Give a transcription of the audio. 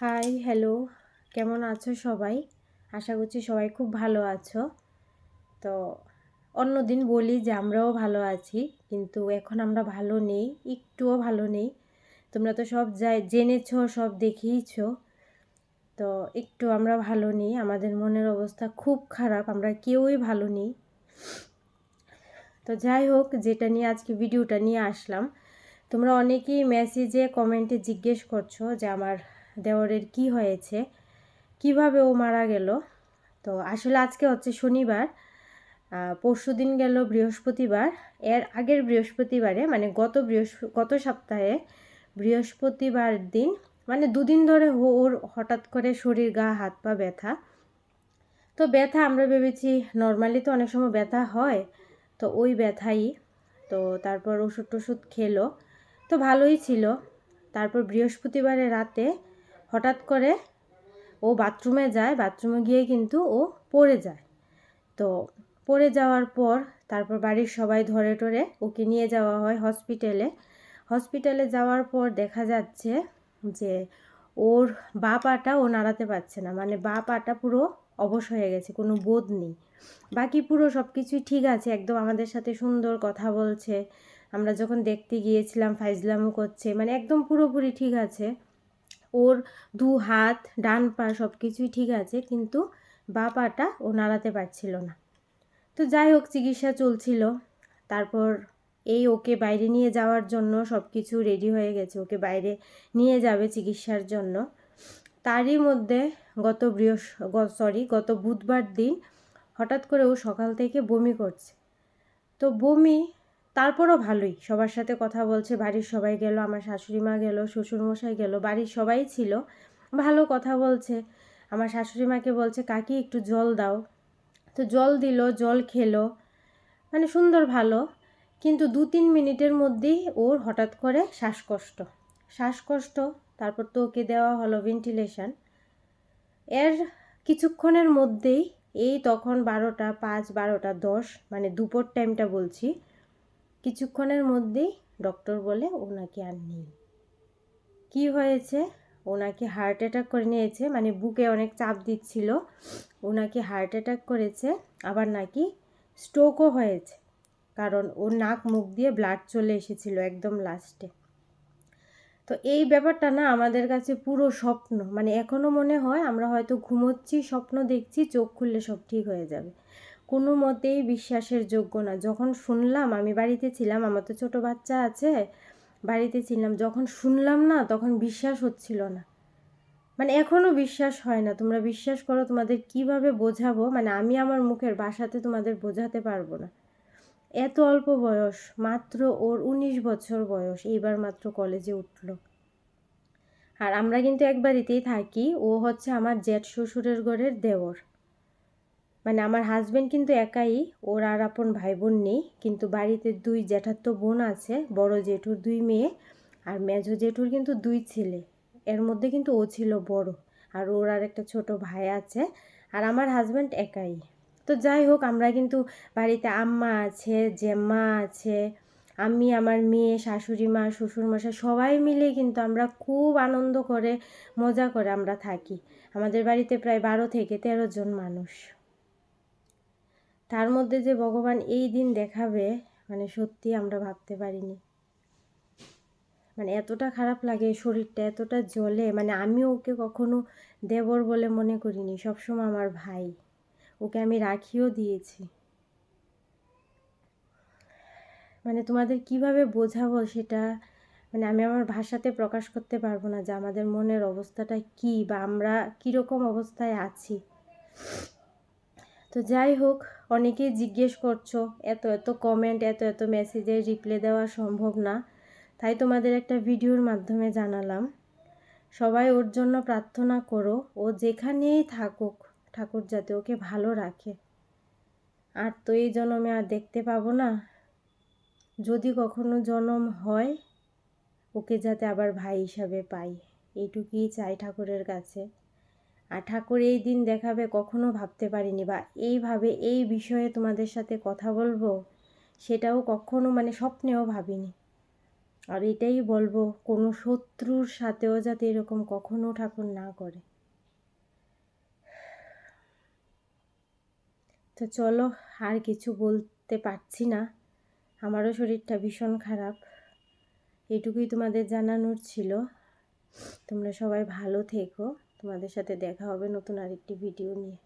Hi hello কেমন আছো সবাই? আশা করছি সবাই খুব ভালো আছো। তো অন্যদিন বলি যে আমরাও ভালো আছি, কিন্তু এখন আমরা ভালো নেই, একটুও ভালো নেই। তোমরা তো সব যাই, জেনেছো, সব দেখিয়েছো। তো একটু আমরা ভালো নেই, আমাদের মনের অবস্থা খুব খারাপ, আমরা কেউই ভালো নেই। তো যাই হোক, যেটা নিয়ে আজকে ভিডিওটা নিয়ে আসলাম, তোমরা অনেকেই মেসেজে কমেন্টে জিজ্ঞেস করছ যে আমার দেওরের কি হয়েছে, কীভাবে ও মারা গেল। তো আসলে আজকে হচ্ছে শনিবার পরশু দিন গেল বৃহস্পতিবার। এর আগের বৃহস্পতিবারে মানে গত বৃহস্প, গত সপ্তাহে বৃহস্পতিবার দিন মানে দুদিন ধরে ওর হঠাৎ করে শরীর, গা, হাত, পা ব্যথা। তো ব্যথা আমরা ভেবেছি নর্মালি তো অনেক সময় ব্যথা হয়, তো ওই ব্যথাই। তো তারপর ওষুধ টষুধ খেলো, তো ভালোই ছিল। তারপর বৃহস্পতিবারে রাতে হঠাৎ করে ও বাথরুমে যায়, বাথরুমে গিয়ে কিন্তু ও পড়ে যায়। তো পড়ে যাওয়ার পর তারপর বাড়ির সবাই ধরে টরে ওকে নিয়ে যাওয়া হয় হসপিটালে। হসপিটালে যাওয়ার পর দেখা যাচ্ছে যে ওর বা পাটা ও নাড়াতে পারছে না। মানে বা পাটা পুরো অবশ হয়ে গেছে, কোনো বোধ নেই। বাকি পুরো সব কিছুই ঠিক আছে, একদম আমাদের সাথে সুন্দর কথা বলছে। আমরা যখন দেখতে গিয়েছিলাম ফাইজলামও করছে মানে একদম পুরোপুরি ঠিক আছে। ওর দু হাত, ডান পা সব কিছুই ঠিক আছে, কিন্তু বা পাটা ও নাড়াতে পারছিল না। তো যাই হোক, চিকিৎসা চলছিল। তারপর এই ওকে বাইরে নিয়ে যাওয়ার জন্য সব কিছু রেডি হয়ে গেছে। ওকে বাইরে নিয়ে যাবে চিকিৎসার জন্য। তারই মধ্যে গত বৃহস সরি গত বুধবার দিন হঠাৎ করে ও সকাল থেকে বমি করছে। তো বমি তারপরও ভালোই। সবার সাথে কথা বলছে, বাড়ির সবাই গেল, আমার শাশুড়ি মা গেল, শ্বশুরমশাই গেল, বাড়ির সবাই ছিল। ভালো কথা বলছে। আমার শাশুড়ি মাকে বলছে, কাকি, একটু জল দাও। তো জল দিল, জল খেলো। মানে সুন্দর, ভালো। কিন্তু দু তিন মিনিটের মধ্যেই ওর হঠাৎ করে শ্বাসকষ্ট। শ্বাসকষ্ট, তারপর তো ওকে দেওয়া হলো ভেন্টিলেশন এর কিছুক্ষণের মধ্যেই এই তখন বারোটা, পাঁচ, বারোটা, দশ মানে দুপুর টাইমটা বলছি কিছুক্ষণের মধ্যেই ডক্টর বলে, ওনাকে আর নেই। কি হয়েছে? ওনাকে হার্ট অ্যাটাক করে নিয়েছে মানে বুকে অনেক চাপ দিচ্ছিল। ওনাকে হার্ট অ্যাটাক করেছে, আবার নাকি স্ট্রোকও হয়েছে। কারণ ওর নাক মুখ দিয়ে ব্লাড চলে এসেছিল একদম লাস্টে তো এই ব্যাপারটা না আমাদের কাছে পুরো স্বপ্ন। মানে এখনও মনে হয় আমরা হয়তো ঘুমোচ্ছি, স্বপ্ন দেখছি, চোখ খুললে সব ঠিক হয়ে যাবে। কোনো মতেই বিশ্বাসের যোগ্য না। যখন শুনলাম, আমি বাড়িতে ছিলাম, আমার তো ছোটো বাচ্চা আছে, বাড়িতে ছিলাম, যখন শুনলাম না তখন বিশ্বাস হচ্ছিল না। মানে এখনও বিশ্বাস হয় না। তোমরা বিশ্বাস করো, তোমাদের কীভাবে বোঝাবো? মানে আমি আমার মুখের বাসাতে তোমাদের বোঝাতে পারব না। এত অল্প বয়স, মাত্র ওর উনিশ বছর বয়স, এইবার মাত্র কলেজে উঠল। আর আমরা কিন্তু এক বাড়িতেই থাকি, ও হচ্ছে আমার জেঠ শ্বশুরের ঘরের দেওর। মানে আমার হাজব্যান্ড কিন্তু একাই, ওর আর আপন ভাই বোন নেই, কিন্তু বাড়িতে দুই জ্যাঠাত্ত বোন আছে, বড় জেঠুর দুই মেয়ে, আর মেজো জেঠুর কিন্তু দুই ছেলে। এর মধ্যে কিন্তু ও ছিল বড়, আর ওর আর একটা ছোট ভাই আছে, আর আমার হাজব্যান্ড একাই। তো যাই হোক, আমরা কিন্তু বাড়িতে আম্মা আছে, জেম্মা আছে, আমি, আমার মেয়ে, শাশুড়ি মা, শ্বশুরমশাই সবাই মিলে কিন্তু আমরা খুব আনন্দ করে, মজা করে আমরা থাকি। আমাদের বাড়িতে প্রায় বারো থেকে তেরো জন মানুষ। তার মধ্যে যে ভগবান এই দিন দেখাবে মানে সত্যি আমরা ভাবতে পারিনি। মানে এতটা খারাপ লাগে শরীরটা, এতটা জ্বলে মানে আমি ওকে কখনো দেবর বলে মনে করিনি, সবসময় আমার ভাই। ওকে আমি রাখিও দিয়েছি। মানে তোমাদের কীভাবে বোঝাবো সেটা? মানে আমি আমার ভাষাতে প্রকাশ করতে পারব না যে আমাদের মনের অবস্থাটা কি বা আমরা কীরকম অবস্থায় আছি। তো যাই হোক, অনেকেই জিজ্ঞেস করছ, এত এত কমেন্ট এত এত মেসেজের রিপ্লাই দেওয়া সম্ভব না। তাই তোমাদের একটা ভিডিওর মাধ্যমে জানালাম। সবাই ওর জন্য প্রার্থনা করো, ও যেখানেই থাকুক ঠাকুর যাতে ওকে ভালো রাখে। আর তো এই জন্মে আর দেখতে পাবো না। যদি কখনো জন্ম হয়, ওকে যাতে আবার ভাই হিসাবে পাই। এইটুকুই চাই ঠাকুরের কাছে। আর ঠাকুর এই দিন দেখাবে কখনো ভাবতে পারিনি বা এইভাবে এই বিষয়ে তোমাদের সাথে কথা বলব, সেটাও কখনো মানে স্বপ্নেও ভাবিনি। আর এটাই বলব, কোনো শত্রুর সাথেও যাতে এরকম কখনো ঠাকুর না করে। তো চলো, আর কিছু বলতে পারছি না। আমারও শরীরটা ভীষণ খারাপ। এটুকুই তোমাদের জানানোর ছিল। তোমরা সবাই ভালো থেকো। তোমাদের সাথে দেখা হবে নতুন আরেকটি ভিডিও নিয়ে।